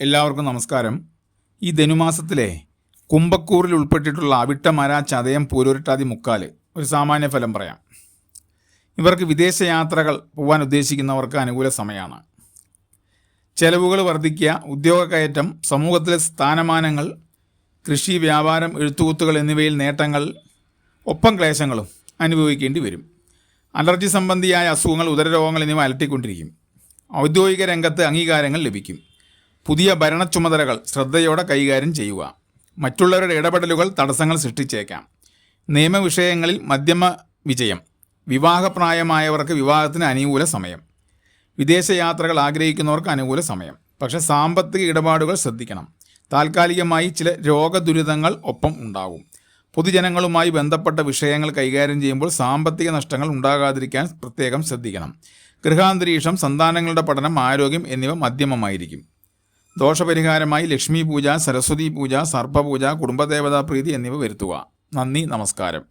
എല്ലാവർക്കും നമസ്കാരം. ഈ ധനുമാസത്തിലെ കുംഭക്കൂറിൽ ഉൾപ്പെട്ടിട്ടുള്ള അവിട്ടമര ചതയം പൂരുരുട്ടാതി മുക്കാൽ ഒരു സാമാന്യ ഫലം പറയാം. ഇവർക്ക് വിദേശയാത്രകൾ പോകാൻ ഉദ്ദേശിക്കുന്നവർക്ക് അനുകൂല സമയമാണ്. ചെലവുകൾ വർദ്ധിക്കുക ഉദ്യോഗ കയറ്റം സമൂഹത്തിലെ സ്ഥാനമാനങ്ങൾ കൃഷി വ്യാപാരം എഴുത്തുകുത്തുകൾ എന്നിവയിൽ നേട്ടങ്ങൾ ഒപ്പം ക്ലേശങ്ങളും അനുഭവിക്കേണ്ടി വരും. അലർജി സംബന്ധിയായ അസുഖങ്ങൾ ഉദരരോഗങ്ങൾ എന്നിവ അലട്ടിക്കൊണ്ടിരിക്കും. ഔദ്യോഗിക രംഗത്ത് അംഗീകാരങ്ങൾ ലഭിക്കും. പുതിയ ഭരണ ചുമതലകൾ ശ്രദ്ധയോടെ കൈകാര്യം ചെയ്യുക. മറ്റുള്ളവരുടെ ഇടപെടലുകൾ തടസ്സങ്ങൾ സൃഷ്ടിച്ചേക്കാം. നിയമവിഷയങ്ങളിൽ മധ്യമ വിജയം വിവാഹപ്രായമായവർക്ക് വിവാഹത്തിന് അനുകൂല സമയം വിദേശയാത്രകൾ ആഗ്രഹിക്കുന്നവർക്ക് അനുകൂല സമയം പക്ഷേ സാമ്പത്തിക ഇടപാടുകൾ ശ്രദ്ധിക്കണം. താൽക്കാലികമായി ചില രോഗദുരിതങ്ങൾ ഒപ്പം ഉണ്ടാകും പൊതുജനങ്ങളുമായി ബന്ധപ്പെട്ട വിഷയങ്ങൾ കൈകാര്യം ചെയ്യുമ്പോൾ സാമ്പത്തിക നഷ്ടങ്ങൾ ഉണ്ടാകാതിരിക്കാൻ പ്രത്യേകം ശ്രദ്ധിക്കണം. ഗൃഹാന്തരീക്ഷം സന്താനങ്ങളുടെ പഠനം ആരോഗ്യം എന്നിവ മധ്യമമായിരിക്കും. ദോഷപരിഹാരമായി ലക്ഷ്മി പൂജ സരസ്വതി പൂജ സർപ്പപൂജ കുടുംബദേവതാ പ്രീതി എന്നിവ വരുത്തുക. നന്ദി നമസ്കാരം.